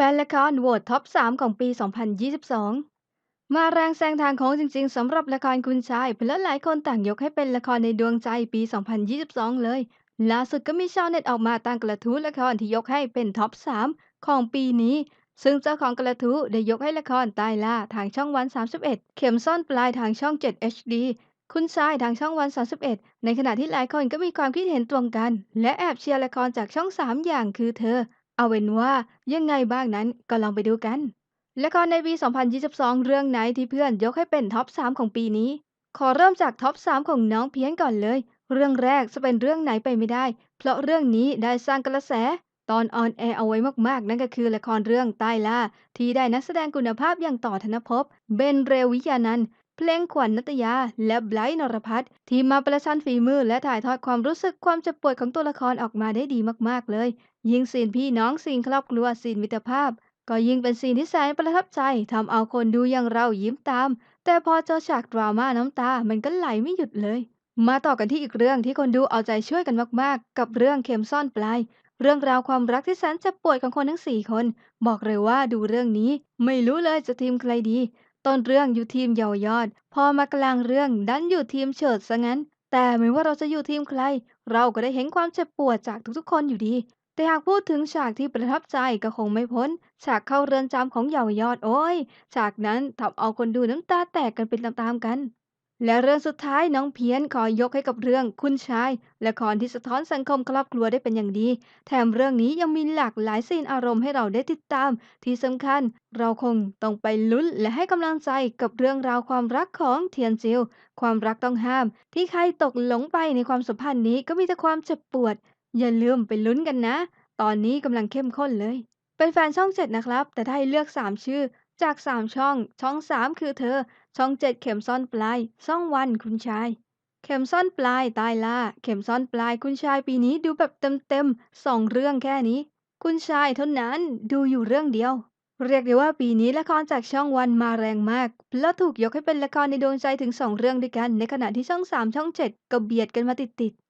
แฟนละครโหวตท็อป 3 ของปี 2022 มาแรงแซงทางโค้งจริงๆสำหรับละครคุณชายเพราะหลายคนต่างยกให้เป็นละครในดวงใจปี 2022 เลย ล่าสุดก็มีชาวเน็ตออกมาตั้งกระทู้ละครที่ยกให้เป็นท็อป 3 ของปีนี้ ซึ่งเจ้าของกระทู้ได้ยกให้ละครตายล่าทางช่องวัน 31 เข็มซ่อนปลายทางช่อง 7 HD คุณชายทางช่องวัน 31 ในขณะที่หลายคนก็มีความคิดเห็นตรงกัน และแอบเชียร์ละครจากช่อง 3 อย่างคือเธอ เอาเป็นว่ายังไงบ้างนั้นก็ลองไปดูกัน ละครในปี 2022 เรื่องไหนที่เพื่อนยกให้เป็นท็อป 3 ของปีนี้ ขอเริ่มจากท็อป 3 ของน้องเพียนก่อนเลย เรื่องแรกจะเป็นเรื่องไหนไปไม่ได้ เพราะเรื่องนี้ได้สร้างกระแส ตอนออนแอร์เอาไว้มากๆ นั่นก็คือละครเรื่องใต้ล่า ที่ได้นักแสดงคุณภาพอย่างต่อธนภพ เบนเรวิยานันเพลงขวัญนัตยา และไบรท์นรพัฒน์ที่มาประชันฝีมือและถ่ายทอดความรู้สึกความเจ็บปวดของตัวละครออกมาได้ดีมากๆเลย ยิ่งซีนพี่น้องซีนครอบครัวซีนมิตรภาพ ก็ยิ่งเป็นซีนที่แสนประทับใจทำเอาคนดูอย่างเรายิ้มตาม แต่พอเจอฉากดราม่าน้ำตามันก็ไหลไม่หยุดเลย มาต่อกันที่อีกเรื่องที่คนดูเอาใจช่วยกันมากๆ กับเรื่องเข็มซ่อนปลายเรื่องราวความรักที่แสนเจ็บปวดของคนทั้ง4คน บอกเลยว่าดูเรื่องนี้ไม่รู้เลยจะทีมใครดี ต้นเรื่องอยู่ทีมเยาวยอด พอมากลางเรื่องดันอยู่ทีมเฉิดซะงั้น แต่ไม่ว่าเราจะอยู่ทีมใคร เราก็ได้เห็นความเจ็บปวดจากทุกๆ คนอยู่ดี แต่หากพูดถึงฉากที่ประทับใจก็คงไม่พ้น ฉากเข้าเรือนจำของเยาวยอดโอ้ย ฉากนั้นทำเอาคนดูน้ำตาแตกกันเป็นตามๆกัน และเรื่องสุดท้ายน้องเพียนขอยกให้กับเรื่องคุณชายละครที่สะท้อนสังคมครอบครัวได้เป็นอย่างดี แถมเรื่องนี้ยังมีหลากหลายซีนอารมณ์ให้เราได้ติดตาม ที่สำคัญ เราคงต้องไปลุ้นและให้กำลังใจกับเรื่องราวความรักของเทียนจิวความรักต้องห้าม ที่ใครตกหลงไปในความสัมพันธ์นี้ก็มีแต่ความเจ็บปวด อย่าลืมไปลุ้นกันนะ ตอนนี้กำลังเข้มข้นเลย เป็นแฟนช่อง 7 นะครับ แต่ถ้าให้เลือก 3 ชื่อ จาก 3 ช่อง ช่อง 3 คือเธอ ช่อง 7 เข็มซ่อนปลาย ช่องวันคุณชาย เข็มซ่อนปลายตายล่า เข็มซ่อนปลายคุณชายปีนี้ดูแบบเต็มๆสองเรื่องแค่นี้ คุณชายเท่านั้นดูอยู่เรื่องเดียว เรียกได้ว่าปีนี้ละครจากช่องวันมาแรงมาก และถูกยกให้เป็นละครในดวงใจถึง2เรื่องด้วยกัน ในขณะที่ช่อง 3 ช่อง 7 ก็เบียดกันมาติดๆ